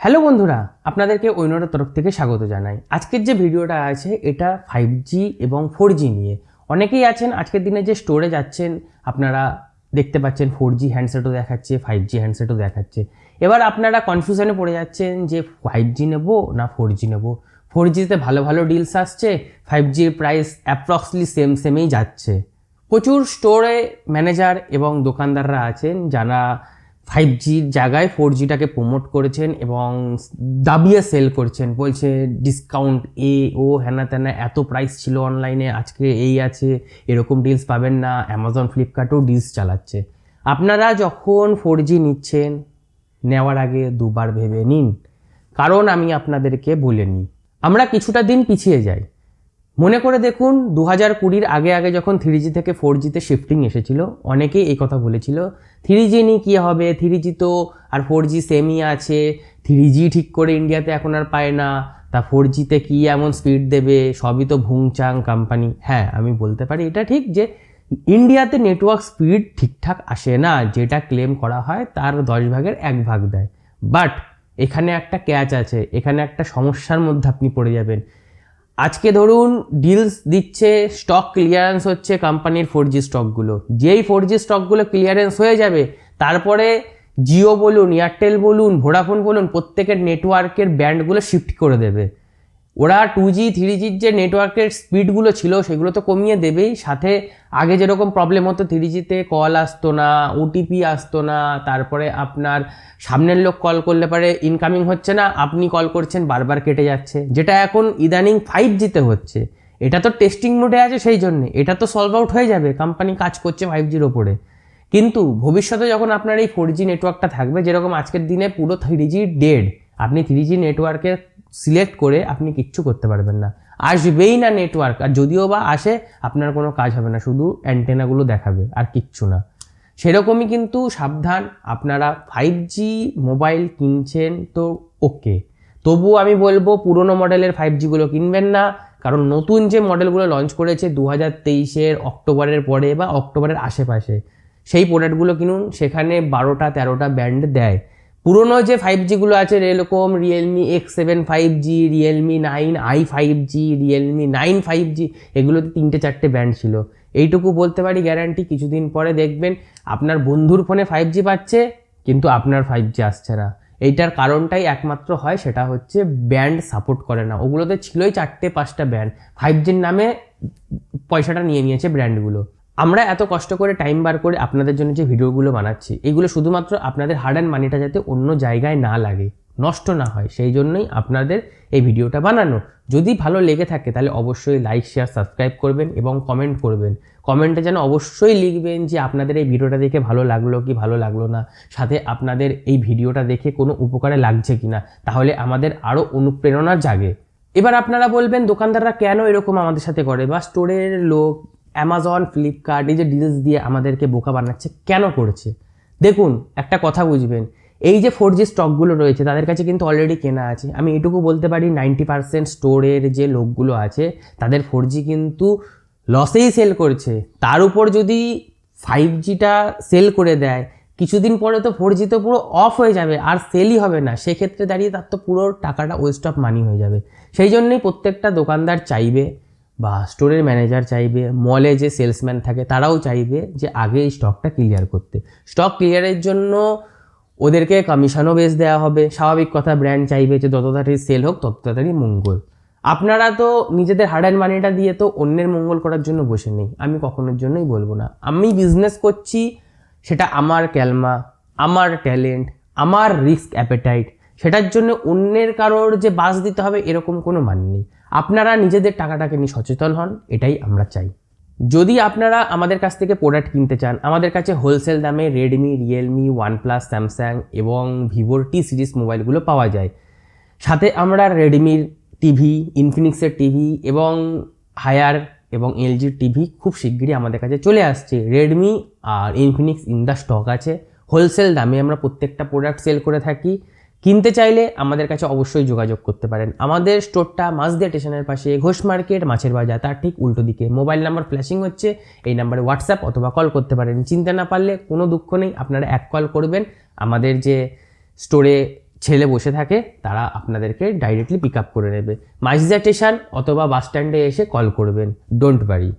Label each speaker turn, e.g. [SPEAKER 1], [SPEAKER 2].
[SPEAKER 1] Hello বন্ধুরা, আপনাদেরকে ঐনটার তরফ থেকে স্বাগত জানাই। আজকের যে ভিডিওটা আছে, এটা ফাইভ জি এবং ফোর জি নিয়ে। অনেকেই আছেন, আজকের দিনে যে স্টোরে যাচ্ছেন, আপনারা দেখতে পাচ্ছেন ফোর জি হ্যান্ডসেটও দেখাচ্ছে ফাইভ জি হ্যান্ডসেটও দেখাচ্ছে। এবার আপনারা কনফিউশনে পড়ে যাচ্ছেন যে ফাইভ জি নেব না ফোর জি নেব? ফোর জিতে ভালো ভালো ডিলস আসছে ফাইভ জির প্রাইস অ্যাপ্রক্সলি সেম সেমেই যাচ্ছে। প্রচুর স্টোরে ম্যানেজার এবং দোকানদাররা আছেন, যারা ফাইভ জির জায়গায় ফোর জিটাকে প্রমোট করেছেন এবং দাবিয়ে সেল করছেন। বলছে ডিসকাউন্ট এ ও হ্যানা ত্যানা এত প্রাইস ছিল অনলাইনে আজকে এই আছে, এরকম ডিলস পাবেন না অ্যামাজন ফ্লিপকার্টেও ডিলস চালাচ্ছে। আপনারা যখন ফোর জি নিচ্ছেন, নেওয়ার আগে দুবার ভেবে নিন। কারণ আমি আপনাদেরকে বলে নিই, আমরা কিছুটা দিন পিছিয়ে যাই। মনে করে দেখুন দু হাজার কুড়ির আগে আগে যখন থ্রি জি থেকে ফোর জিতে শিফটিং এসেছিল, অনেকেই এই কথা বলেছিল থ্রি জি নিয়ে কী হবে? থ্রি জি তো আর ফোর জি সেমই আছে থ্রি জি ঠিক করে ইন্ডিয়াতে এখন আর পায় না, তা ফোর জিতে কী এমন স্পিড দেবে? সবই তো ভুংচাং কোম্পানি হ্যাঁ আমি বলতে পারি এটা ঠিক যে ইন্ডিয়াতে নেটওয়ার্ক স্পিড ঠিকঠাক আসে না, যেটা ক্লেম করা হয় তার দশ ভাগের এক ভাগ দেয়। বাট এখানে একটা ক্যাচ আছে, এখানে একটা সমস্যার মধ্যে আপনি পড়ে যাবেন। আজকে ধরুন ডিলস দিচ্ছে স্টক ক্লিয়ারেন্স হচ্ছে কোম্পানির ফোর জি স্টকগুলো যেই ফোর জি স্টকগুলো ক্লিয়ারেন্স হয়ে যাবে, তারপরে জিও বলুন এয়ারটেল বলুন ভোডাফোন বলুন, প্রত্যেকের নেটওয়ার্কের ব্যান্ডগুলো শিফট করে দেবে। ওরা টু জি থ্রি জির যে নেটওয়ার্কের স্পিডগুলো ছিল, সেগুলো তো কমিয়ে দেবেই। সাথে আগে যেরকম প্রবলেম হতো থ্রি জিতে কল আসতো না ওটিপি আসতো না, তারপরে আপনার সামনের লোক কল করলে পারে ইনকামিং হচ্ছে না, আপনি কল করছেন, বারবার কেটে যাচ্ছে। যেটা এখন ইদানিং ফাইভ জিতে হচ্ছে। এটা তো টেস্টিং মোডে আছে সেই জন্যে। এটা তো সলভ আউট হয়ে যাবে কোম্পানি কাজ করছে ফাইভ জির ওপরে। কিন্তু ভবিষ্যতে যখন আপনার এই ফোর জি নেটওয়ার্কটা থাকবে, যেরকম আজকের দিনে পুরো থ্রি জি ডেড আপনি থ্রি জি নেটওয়ার্কে সিলেক্ট করে আপনি কিচ্ছু করতে পারবেন না। আসবেই না নেটওয়ার্ক আর যদিও বা আসে, আপনার কোনো কাজ হবে না, শুধু অ্যান্টেনাগুলো দেখাবে, আর কিচ্ছু না। সেরকমই কিন্তু সাবধান, আপনারা ফাইভ জি মোবাইল কিনছেন তো ওকে তবুও আমি বলব, পুরনো মডেলের ফাইভ জিগুলো কিনবেন না, কারণ নতুন যে মডেলগুলো লঞ্চ করেছে দু হাজার তেইশের অক্টোবরের পরে বা অক্টোবরের আশেপাশে, সেই প্রোডাক্টগুলো কিনুন, সেখানে বারোটা তেরোটা ব্যান্ড দেয়। পুরনো যে ফাইভ জিগুলো আছে এরকম Realme X seven five G Realme nine I five G Realme nine five G এগুলোতে তিনটে চারটে ব্যান্ড ছিল। এইটুকু বলতে পারি গ্যারান্টি কিছুদিন পরে দেখবেন আপনার বন্ধুর ফোনে ফাইভ জি পাচ্ছে, কিন্তু আপনার ফাইভ জি আসছে না। এইটার কারণটাই একমাত্র হয়, সেটা হচ্ছে ব্যান্ড সাপোর্ট করে না। ওগুলোতে ছিলই চারটে পাঁচটা ব্যান্ড ফাইভ জির নামে পয়সাটা নিয়ে নিয়েছে ব্র্যান্ডগুলো আমরা এত কষ্ট করে টাইম বার করে আপনাদের জন্য যে ভিডিওগুলো বানাচ্ছি, এগুলো শুধুমাত্র আপনাদের হার্ড অ্যান্ড মানিটা যাতে অন্য জায়গায় না লাগে, নষ্ট না হয়, সেই জন্যই আপনাদের এই ভিডিওটা বানানো। যদি ভালো লেগে থাকে তাহলে অবশ্যই লাইক শেয়ার সাবস্ক্রাইব করবেন এবং কমেন্ট করবেন। কমেন্টে যেন অবশ্যই লিখবেন যে আপনাদের এই ভিডিওটা দেখে ভালো লাগল কি ভালো লাগল না, সাথে আপনাদের এই ভিডিওটা দেখে কোনো উপকারে লাগছে কি না, তাহলে আমাদের আরও অনুপ্রেরণা জাগে। এবার আপনারা বলবেন, দোকানদাররা কেন এরকম আমাদের সাথে করে? বা স্টোরের লোক অ্যামাজন ফ্লিপকার্ট এই যে ডিলস দিয়ে আমাদেরকে বোকা বানাচ্ছে, কেন করেছে? দেখুন, একটা কথা বুঝবেন, এই যে ফোর জি স্টকগুলো রয়েছে, তাদের কাছে কিন্তু অলরেডি কেনা আছে। আমি এটুকু বলতে পারি নাইনটি পার্সেন্ট স্টোরের যে লোকগুলো আছে, তাদের ফোর জি কিন্তু লসেই সেল করছে। তার উপর যদি ফাইভ জিটা সেল করে দেয়, কিছুদিন পরে তো ফোর জি তো পুরো অফ হয়ে যাবে, আর সেলই হবে না। সেক্ষেত্রে দাঁড়িয়ে তার তো পুরো টাকাটা ওয়েস্ট অফ মানি হয়ে যাবে। সেই জন্যই প্রত্যেকটা দোকানদার চাইবে বা স্টোরের ম্যানেজার চাইবে, মলে যে সেলসম্যান থাকে তারাও চাইবে যে আগে এই স্টকটা ক্লিয়ার করতে। স্টক ক্লিয়ারের জন্য ওদেরকে কমিশনও বেশ দেওয়া হবে। স্বাভাবিক কথা, ব্র্যান্ড চাইবে যে যত তাড়াতাড়ি সেল হোক, তত তাড়াতাড়ি মঙ্গল। আপনারা তো নিজেদের হার্ড অ্যান্ড মানিটা দিয়ে তো অন্যের মঙ্গল করার জন্য বসে নেই। আমি কখনোর জন্যই বলব না। আমি বিজনেস করছি, সেটা আমার ক্যালমা, আমার ট্যালেন্ট আমার রিস্ক অ্যাপেটাইট সেটার জন্য অন্যের কারোর যে বাস দিতে হবে এরকম কোনো মানে নেই। আপনারা নিজেদের টাকাটাকে নিয়ে সচেতন হন, এটাই আমরা চাই। যদি আপনারা আমাদের কাছ থেকে প্রোডাক্ট কিনতে চান, আমাদের কাছে হোলসেল দামে রেডমি রিয়েলমি ওয়ানপ্লাস স্যামসাং এবং ভিভোর টি সিরিজ মোবাইলগুলো পাওয়া যায়। সাথে আমরা রেডমির টিভি ইনফিনিক্সের টিভি এবং হায়ার এবং এলজির টিভি খুব শিগগিরই আমাদের কাছে চলে আসছে। রেডমি আর ইনফিনিক্স ইন দ্য স্টক আছে। হোলসেল দামে আমরা প্রত্যেকটা প্রোডাক্ট সেল করে থাকি। কিনতে চাইলে আমাদের কাছে অবশ্যই যোগাযোগ করতে পারেন। আমাদের স্টোরটা মাছদিয়া স্টেশনের পাশে, ঘোষ মার্কেট, মাছের বাজার, তার ঠিক উল্টো দিকে। মোবাইল নাম্বার ফ্ল্যাশিং হচ্ছে, এই নাম্বারে হোয়াটসঅ্যাপ অথবা কল করতে পারেন। চিনতে না পারলে কোনো দুঃখ নেই, আপনারা এক কল করবেন। আমাদের যে স্টোরে ছেলে বসে থাকে, তারা আপনাদেরকে ডাইরেক্টলি পিক আপ করে নেবে। মাইজদা স্টেশন অথবা বাস স্ট্যান্ডে এসে কল করবেন। ডোন্ট বারি